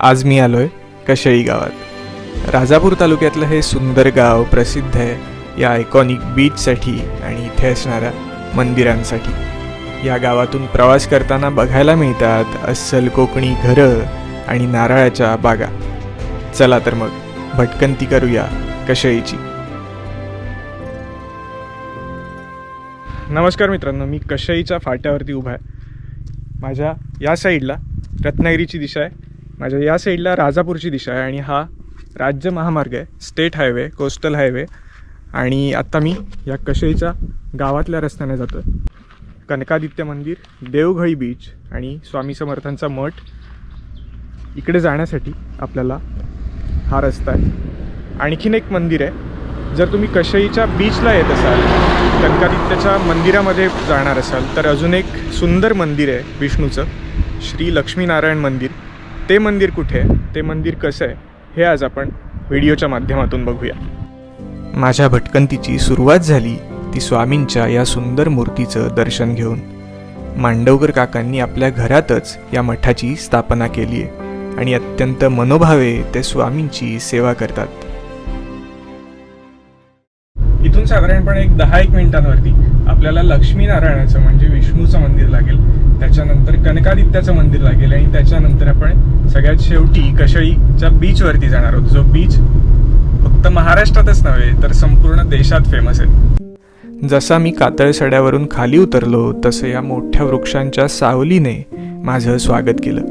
आज मी आलो आहे कशई गावात. राजापूर तालुक्यातलं हे सुंदर गाव प्रसिद्ध आहे या आयकॉनिक बीचसाठी आणि इथे असणाऱ्या मंदिरांसाठी. या गावातून प्रवास करताना बघायला मिळतात अस्सल कोकणी घरं आणि नारळाच्या बागा. चला तर मग भटकंती करूया कशईची. नमस्कार मित्रांनो मी कशईच्या फाट्यावरती उभा आहे. माझ्या या साईडला रत्नागिरीची दिशा आहे. माझ्या या साईडला राजापूरची दिशा आहे आणि हा राज्य महामार्ग आहे स्टेट हायवे कोस्टल हायवे. आणि आत्ता मी या कशईच्या गावातल्या रस्त्याने जातो आहे कनकादित्य मंदिर देवघळी बीच आणि स्वामी समर्थांचा मठ. इकडे जाण्यासाठी आपल्याला हा रस्ता आहे. आणखीन एक मंदिर आहे. जर तुम्ही कशईच्या बीचला येत असाल कनकादित्याच्या मंदिरामध्ये जाणार असाल तर अजून एक सुंदर मंदिर आहे विष्णूचं श्री लक्ष्मीनारायण मंदिर. ते मंदिर कुठे आहे? ते मंदिर कसं आहे? हे आज आपण व्हिडिओच्या माध्यमातून बघूया. माझ्या भटकंतीची सुरुवात झाली ती स्वामींच्या या सुंदर मूर्तीचं दर्शन घेऊन. मांडवकर काकांनी आपल्या घरातच या मठाची स्थापना केली आहे आणि अत्यंत मनोभावे ते स्वामींची सेवा करतात. इथून साधारणपणे एक दहा एक मिनिटांवरती आपल्याला लक्ष्मीनारायणाचं म्हणजे विष्णूचं मंदिर लागेल. त्याच्यानंतर कनकादित्याचं मंदिर लागेल आणि त्याच्यानंतर आपण सगळ्यात शेवटी कशळीच्या बीचवरती जाणार आहोत. जो बीच फक्त महाराष्ट्रातच नव्हे तर संपूर्ण देशात फेमस आहे. जसा मी कातळ सड्यावरून खाली उतरलो तसं या मोठ्या वृक्षांच्या सावलीने माझं स्वागत केलं.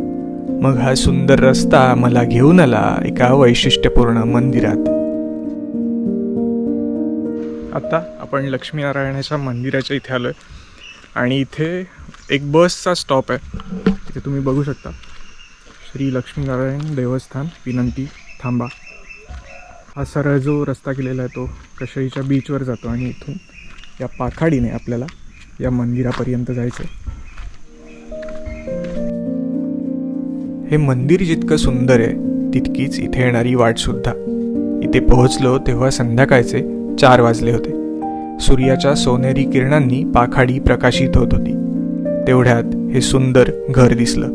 मग हा सुंदर रस्ता मला घेऊन आला एका वैशिष्ट्यपूर्ण मंदिरात. आता आपण लक्ष्मीनारायणाच्या मंदिराच्या इथे आलो आहे आणि इथे एक बसचा स्टॉप आहे. तिथे तुम्ही बघू शकता. श्री लक्ष्मीनारायण देवस्थान विनंती थांबा. हा सरळ जो रस्ता केलेला आहे तो कशईच्या बीचवर जातो आणि इथून या पाखाडीने आपल्याला या मंदिरापर्यंत जायचं आहे हे मंदिर जितकं सुंदर आहे तितकीच इथे येणारी वाटसुद्धा इथे पोहोचलो तेव्हा संध्याकाळचे चार वाजले होते. सूर्याच्या सोनेरी किरणांनी पाखाडी प्रकाशित होत होती. तेवढ्यात हे सुंदर घर दिसलं.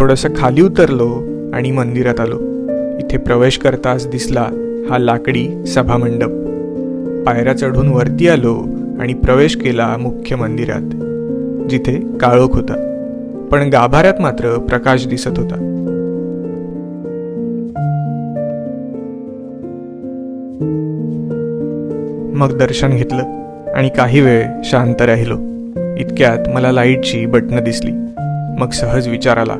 थोडंसं खाली उतरलो आणि मंदिरात आलो. इथे प्रवेश करताच दिसला हा लाकडी सभामंडप. पायऱ्या चढून वरती आलो आणि प्रवेश केला मुख्य मंदिरात जिथे काळोख होता. पण गाभाऱ्यात मात्र प्रकाश दिसत होता. मग दर्शन घेतलं आणि काही वेळ शांत राहिलो. इतक्यात मला लाईटची बटणं दिसली. मग सहज विचार आला.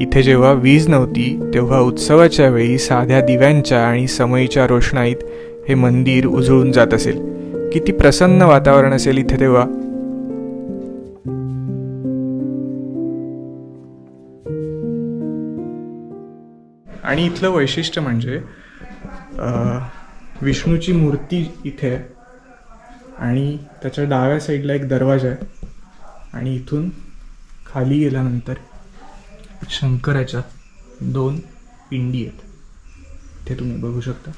इथे जेव्हा वीज नव्हती तेव्हा उत्सवाच्या वेळी साध्या दिव्यांच्या आणि समयीच्या रोषणाईत हे मंदिर उजळून जात असेल. किती प्रसन्न वातावरण असेल इथे तेव्हा. आणि इथलं वैशिष्ट्य म्हणजे विष्णूची मूर्ती इथे आहे. आणि त्याच्या डाव्या साईडला एक दरवाजा आहे. आणि इथून खाली गेल्यानंतर शंकराच्या दोन पिंडी आहेत. ते तुम्ही बघू शकता.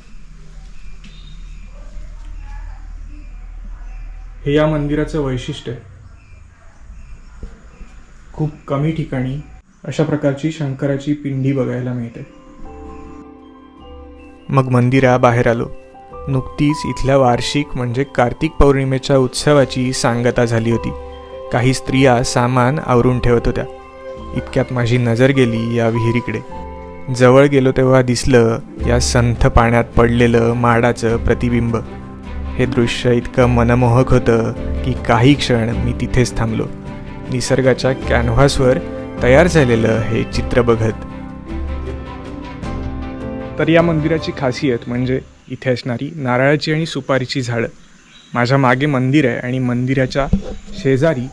हे या मंदिराचं वैशिष्ट्य आहे. खूप कमी ठिकाणी अशा प्रकारची शंकराची पिंडी बघायला मिळते. मग मंदिराबाहेर आलो. नुकतीच इथल्या वार्षिक म्हणजे कार्तिक पौर्णिमेच्या उत्सवाची सांगता झाली होती. काही स्त्रिया सामान आवरून ठेवत होत्या. इतक्यात माझी नजर गेली या विहिरीकडे. जवळ गेलो तेव्हा दिसलं या संथ पाण्यात पडलेलं माडाचं प्रतिबिंब. हे दृश्य इतकं मनमोहक होतं की काही क्षण मी तिथेच थांबलो. निसर्गाच्या कॅनव्हासवर तयार झालेलं हे चित्र बघत तर या मंदिराची खासियत म्हणजे इथे असणारी नारळाची आणि सुपारीची झाडं. माझ्या मागे मंदिर आहे आणि मंदिराच्या शेजारी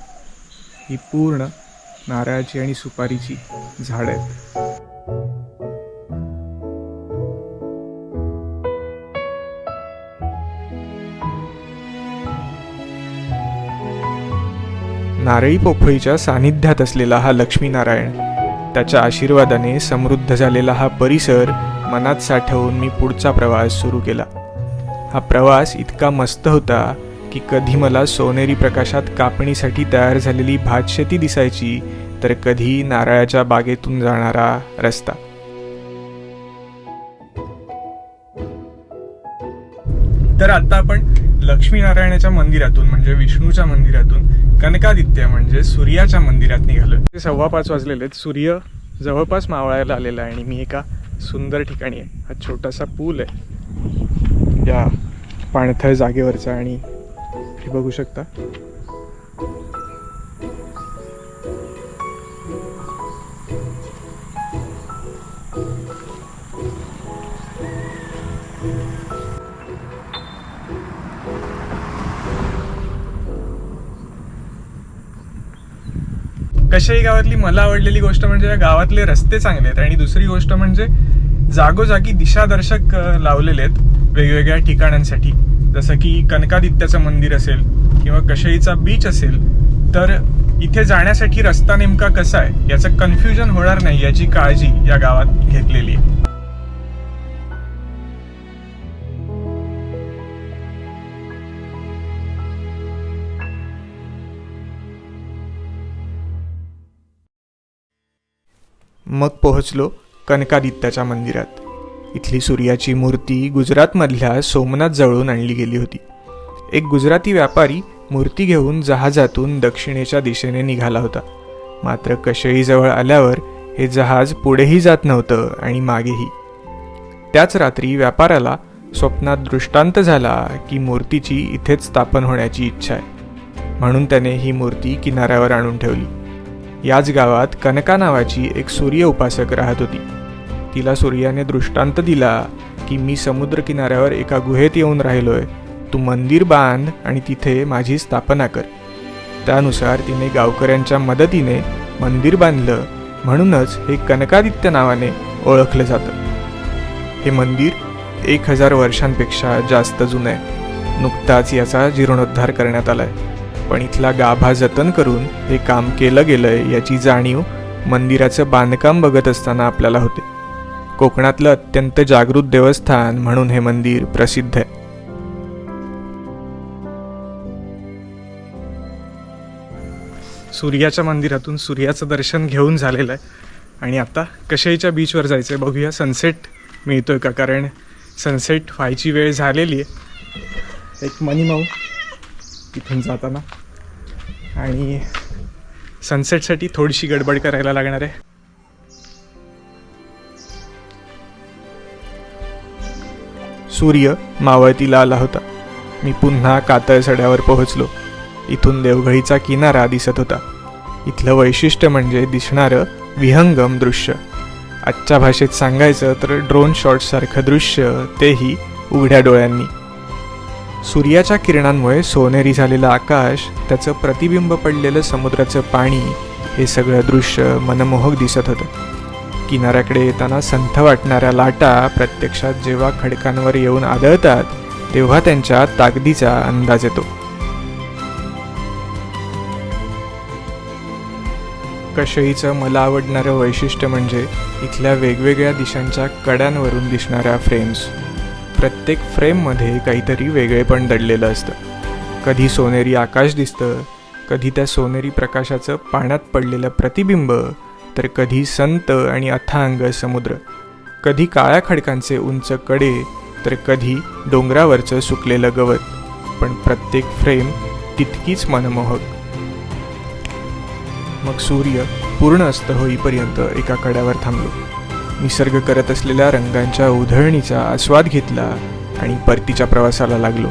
ही पूर्ण नारळाची आणि सुपारीची झाडं आहेत. नारळी पोफळीच्या सानिध्यात असलेला हा लक्ष्मीनारायण त्याच्या आशीर्वादाने समृद्ध झालेला हा परिसर मनात साठवून मी पुढचा प्रवास सुरू केला. हा प्रवास इतका मस्त होता की कधी मला सोनेरी प्रकाशात कापणीसाठी तयार झालेली भातशेती दिसायची तर कधी नारळाच्या बागेतून जाणारा रस्ता. तर आता आपण लक्ष्मीनारायणाच्या मंदिरातून म्हणजे विष्णूच्या मंदिरातून कनकादित्य म्हणजे सूर्याच्या मंदिरात निघालो सव्वा पाच वाजलेले आहेत. सूर्य जवळपास मावळायला आलेला आहे आणि मी एका सुंदर ठिकाणी आहे. हा छोटासा पूल आहे. या पाणथळ जागेवरचा आणि हे बघू शकता. कशाही गावातली मला आवडलेली गोष्ट म्हणजे या गावातले रस्ते चांगले आहेत आणि दुसरी गोष्ट म्हणजे जागोजागी दिशादर्शक लावलेले आहेत वेगवेगळ्या ठिकाणांसाठी. जसं की कनकादित्याचं मंदिर असेल किंवा कशईचा बीच असेल तर इथे जाण्यासाठी रस्ता नेमका कसा आहे याचं कन्फ्युजन होणार नाही याची काळजी या गावात घेतलेली आहे. मग पोहोचलो कनकादित्याच्या मंदिरात. इथली सूर्याची मूर्ती गुजरातमधल्या सोमनाथ जवळून आणली गेली होती. एक गुजराती व्यापारी मूर्ती घेऊन जहाजातून दक्षिणेच्या दिशेने निघाला होता. मात्र कशईजवळ आल्यावर हे जहाज पुढेही जात नव्हतं आणि मागेही. त्याच रात्री व्यापाराला स्वप्नात दृष्टांत झाला की मूर्तीची इथेच स्थापन होण्याची इच्छा आहे. म्हणून त्याने ही मूर्ती किनाऱ्यावर आणून ठेवली. याच गावात कनका नावाची एक सूर्य उपासक राहत होती. तिला सूर्याने दृष्टांत दिला की मी समुद्र किनाऱ्यावर एका गुहेत येऊन राहिलोय. तू मंदिर बांध आणि तिथे माझी स्थापना कर. त्यानुसार तिने गावकऱ्यांच्या मदतीने मंदिर बांधलं. म्हणूनच हे कनकादित्य नावाने ओळखलं जातं. हे मंदिर एक हजार वर्षांपेक्षा जास्त जुनं आहे. नुकताच याचा जीर्णोद्धार करण्यात आलाय. पण इथला गाभा जतन करून हे काम केलं गेलंय याची जाणीव मंदिराचं बांधकाम बघत असताना आपल्याला होते. कोकणातलं अत्यंत जागृत देवस्थान म्हणून हे मंदिर प्रसिद्ध आहे. सूर्याच्या मंदिरातून सूर्याचं दर्शन घेऊन झालेलं आहे. आणि आता कशाईच्या बीचवर जायचं आहे बघूया. सनसेट मिळतोय का? कारण सनसेट व्हायची वेळ झालेली आहे. एक मनीमाऊ तिथून जाताना. आणि सनसेटसाठी थोडीशी गडबड करायला लागणार आहे. सूर्य मावळतीला आला होता. मी पुन्हा कातळ सड्यावर पोहोचलो. इथून देवघळीचा किनारा दिसत होता. इथलं वैशिष्ट्य म्हणजे दिसणारं विहंगम दृश्य. आजच्या भाषेत सांगायचं तर ड्रोन शॉटसारखं दृश्य तेही उघड्या डोळ्यांनी. सूर्याच्या किरणांमुळे सोनेरी झालेलं आकाश त्याचं प्रतिबिंब पडलेलं समुद्राचं पाणी हे सगळं दृश्य मनमोहक दिसत होतं. किनाऱ्याकडे येताना संथ वाटणाऱ्या लाटा प्रत्यक्षात जेव्हा खडकांवर येऊन आदळतात तेव्हा त्यांच्या ताकदीचा अंदाज येतो. कशईचं मला आवडणारं वैशिष्ट्य म्हणजे इथल्या वेगवेगळ्या दिशांच्या कड्यांवरून दिसणाऱ्या फ्रेम्स. प्रत्येक फ्रेममध्ये काहीतरी वेगळेपण दडलेलं असतं. कधी सोनेरी आकाश दिसतं कधी त्या सोनेरी प्रकाशाचं पाण्यात पडलेलं प्रतिबिंब तर कधी संत आणि अथांग समुद्र कधी काळ्या खडकांचे उंच कडे तर कधी डोंगरावरचं सुकलेलं गवत. पण प्रत्येक फ्रेम तितकीच मनमोहक. मग सूर्य पूर्ण अस्त होईपर्यंत एका कड्यावर थांबलो. निसर्ग करत असलेल्या रंगांच्या उधळणीचा आस्वाद घेतला आणि परतीच्या प्रवासाला लागलो.